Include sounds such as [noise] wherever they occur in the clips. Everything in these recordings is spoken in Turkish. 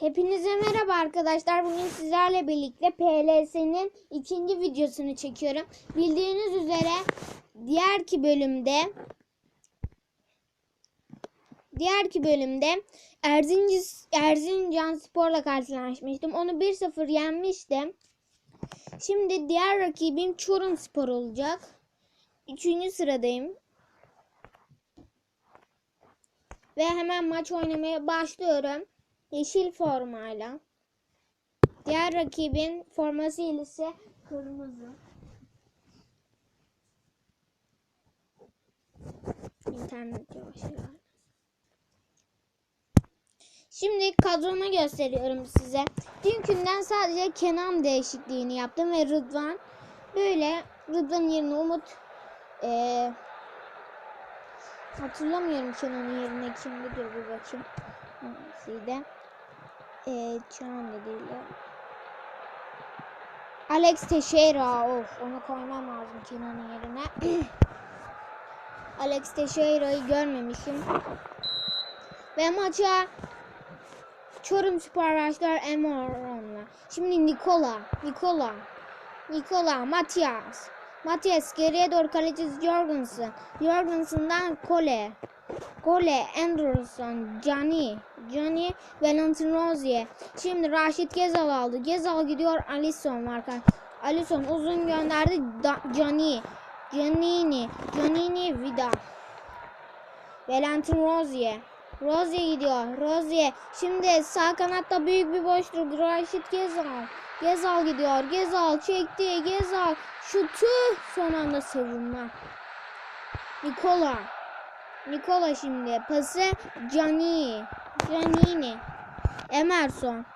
Hepinize merhaba arkadaşlar. Bugün sizlerle birlikte PLS'nin ikinci videosunu çekiyorum. Bildiğiniz üzere diğerki bölümde diğerki bölümde Erzincan, Erzincan Spor'la karşılaşmıştım. Onu 1-0 yenmiştim. Şimdi diğer rakibim Çorum Spor olacak. Üçüncü sıradayım. Ve hemen maç oynamaya başlıyorum. Yeşil formayla. Diğer rakibin forması ise kırmızı. İnternet yavaşlıyor. Şimdi kadromu gösteriyorum size. Dünkünden sadece Kenan değişikliğini yaptım ve Rıdvan böyle Rıdvan yerine Umut eee Hatırlamıyorum Kenan'ın yerine kimdi dur bir bakayım. Hangisiydi? Ee, Can da değil. Alex Teixeira. Of onu koymam lazım Kenan'ın yerine. [clears throat] Alex Teixeira'yı görmemişim. Ve maça Çorum Spor başlar Emoron'la. Şimdi Nikola. Nikola. Nikola. Matias. Matias geriye doğru kalecisi Jorgensen. Jorgensen'dan Kole. Kole, Anderson, Cani, Cani, Valentin Rozier. Şimdi Raşit Gezal aldı. Gezal gidiyor Alisson var. Alisson uzun gönderdi da, Cani. Canini, Canini Vida. Valentin Rozier. Rozier gidiyor. Rozier. Şimdi sağ kanatta büyük bir boşluk. Raşit Gezal. Gezal gidiyor. Gezal çekti. Gezal şutu son anda savunma. Nikola. Nikola şimdi pası Cani. Canini. Emerson.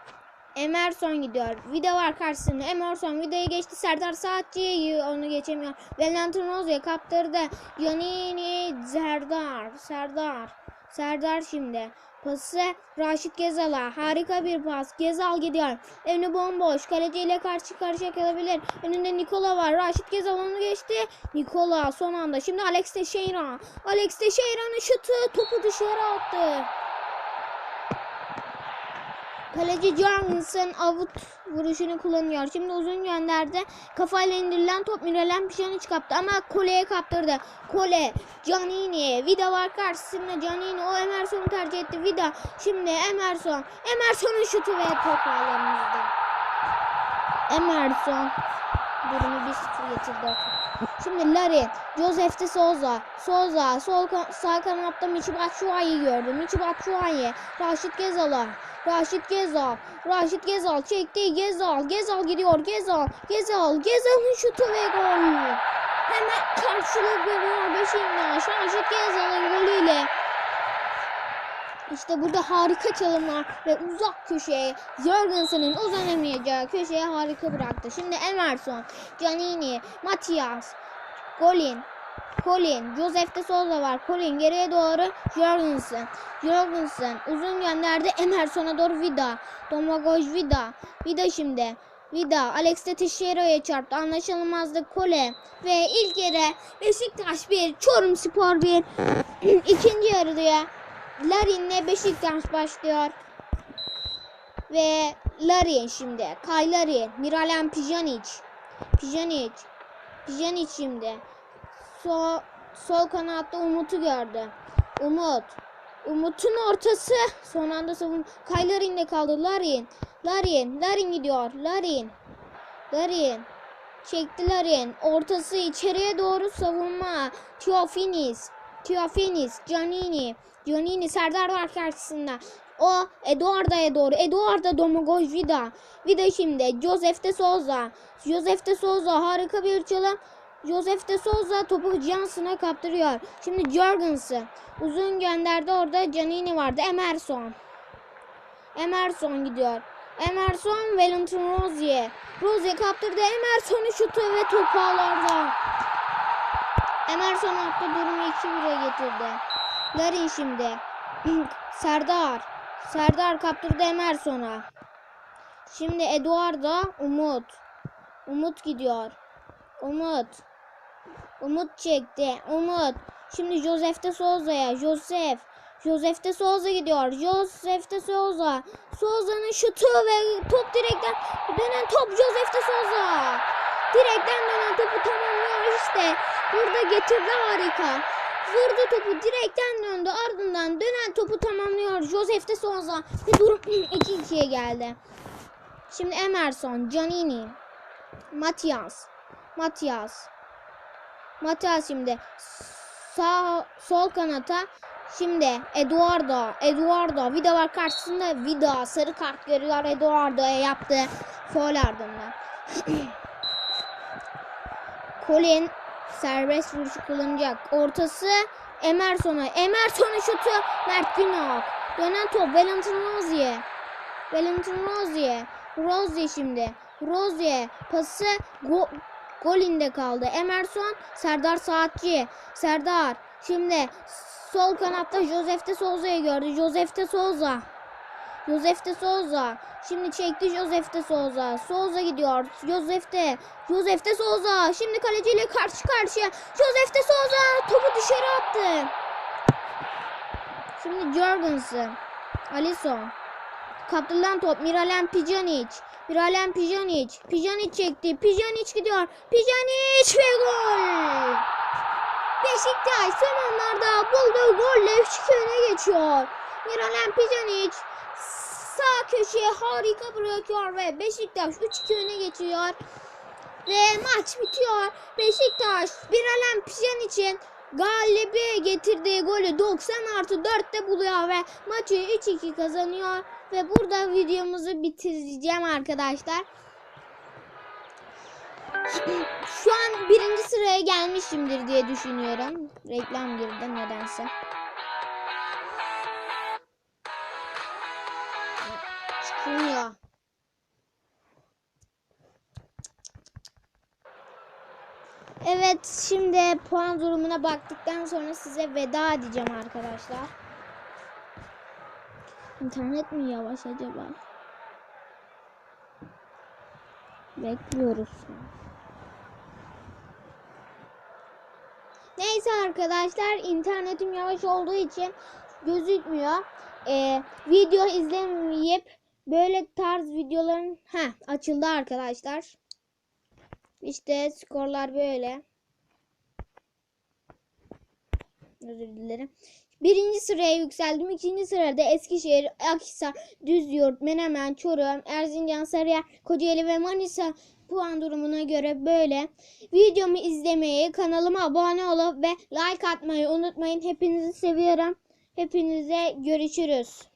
Emerson gidiyor. Vida var karşısında. Emerson Vida'yı geçti. Serdar Saatçi onu geçemiyor. Valentin Rozier kaptırdı. Canini Serdar. Serdar. Serdar şimdi. Pası Raşit Gezal'a. Harika bir pas. Gezal gidiyor. Önü bomboş. Kaleciyle karşı karşıya kalabilir. Önünde Nikola var. Raşit Gezal onu geçti. Nikola son anda. Şimdi Alex Teixeira. Alex Teixeira'nın şutu. Topu dışarı attı. Kaleci Jorgensen avut vuruşunu kullanıyor. Şimdi uzun gönderdi. Kafayla indirilen top Miralem Pjanic kaptı ama Kole'ye kaptırdı. Kole, Canini, Vida var karşısında Canini. O Emerson'u tercih etti. Vida. Şimdi Emerson. Emerson'un şutu ve top ağlarımızda. Emerson. Durumu 1-0 getirdi. Şimdi Larin, Joseph de Souza, Souza, sol sağ kanatta Michi Batshuayi gördüm. Michi Batshuayi, Raşit Gezal'a, Raşit Gezal, Raşit Gezal çekti. Gezal, Gezal gidiyor. Gezal, Gezal, Gezal'ın şutu ve gol. Hemen karşılık veriyor Beşiktaş. Raşit Gezal'ın golüyle. İşte burada harika çalımlar ve uzak köşeye Jorgensen'in uzanamayacağı köşeye harika bıraktı. Şimdi Emerson, Canini, Matias, Colin, Colin, Joseph de Souza var. Colin geriye doğru Jorgensen. Jorgensen uzun gönderdi Emerson'a doğru Vida. Domagoj Vida. Vida şimdi. Vida Alex de Teixeira'ya çarptı. Anlaşılmazlık Kole. Ve ilk yere Beşiktaş 1, Çorum Spor 1. [clears throat] İkinci yarıya Larin'le Beşiktaş başlıyor. Ve Larin şimdi. Kay Larin. Miralem Pjanic. Pjanic. Pjanic şimdi. Sol, sol kanatta Umut'u gördü. Umut. Umut'un ortası. Son anda savun. Kay Larin'de kaldı. Larin. Larin. Larin gidiyor. Larin. Larin. Çekti Larin. Ortası içeriye doğru savunma. Teofinis. Teofinis. Canini. Canini. Serdar var karşısında. O Eduardo'ya doğru. Eduardo Domagoj Vida. Vida şimdi. Joseph de Souza. Joseph de Souza harika bir çalım. Joseph de Souza topu Johnson'a kaptırıyor. Şimdi Jorgensen. Uzun gönderdi orada Canini vardı. Emerson. Emerson gidiyor. Emerson Valentin Rozier. Rozier kaptırdı. Emerson'un şutu ve top ağlarda. Emerson attı durumu 2-1'e getirdi. Larin şimdi. [clears throat] Serdar. Serdar kaptırdı Emerson'a. Şimdi Eduardo Umut. Umut gidiyor. Umut. Umut çekti. Umut. Şimdi Joseph de Souza'ya. Joseph. Josef de Souza gidiyor. Josef de Souza. Souza'nın şutu ve top direkten dönen top Josef de Souza. Direkten dönen topu tamamlıyor işte. Burada getirdi harika. Vurdu topu direkten döndü. Ardından dönen topu tamamlıyor Josef de Souza. Ve durum [clears throat] 2-2'ye geldi. Şimdi Emerson, Giannini, Matias, Matias, Matias şimdi sağ sol kanata şimdi Eduardo, Eduardo Vida var karşısında Vida sarı kart görüyor Eduardo'ya yaptı foul ardından. [clears throat] Colin serbest vuruşu kullanacak. Ortası Emerson'a. Emerson'un şutu Mert Günok. Dönen top Valentin Rozier. Valentin Rozier. Rozier şimdi. Rozier pası go Golin'de kaldı. Emerson Serdar Saatçi. Serdar şimdi sol kanatta Josef de Souza'yı gördü. Josef de Souza. Josef de Souza. Şimdi çekti Josef de Souza. Souza gidiyor. Josef de. Josef de Souza. Şimdi kaleciyle karşı karşıya. Josef de Souza topu dışarı attı. Şimdi Jorgensen. Alisson. Kaptırılan top Miralem Pjanic. Miralem Pjanic. Pjanic çekti. Pjanic gidiyor. Pjanic ve gol. Beşiktaş son anlarda bulduğu golle 3-2 öne geçiyor. Miralem Pjanic sağ köşeye harika bırakıyor ve Beşiktaş 3-2 öne geçiyor. Ve maç bitiyor. Beşiktaş bir alem için galibi getirdiği golü 90 artı 4'te buluyor ve maçı 3-2 kazanıyor. Ve burada videomuzu bitireceğim arkadaşlar. [clears throat] Şu an birinci sıraya gelmişimdir diye düşünüyorum. Reklam girdi nedense. Çıkmıyor. Evet şimdi puan durumuna baktıktan sonra size veda edeceğim arkadaşlar. İnternet mi yavaş acaba? Bekliyoruz. Neyse arkadaşlar internetim yavaş olduğu için gözükmüyor. Ee, video izlemeyip böyle tarz videoların ha açıldı arkadaşlar. İşte skorlar böyle. Özür dilerim. Birinci sıraya yükseldim. İkinci sırada Eskişehir, Akhisar, Düzyurt, Menemen, Çorum, Erzincan, Sarıyer, Kocaeli ve Manisa puan durumuna göre böyle. Videomu izlemeyi, kanalıma abone olup ve like atmayı unutmayın. Hepinizi seviyorum. Hepinize görüşürüz.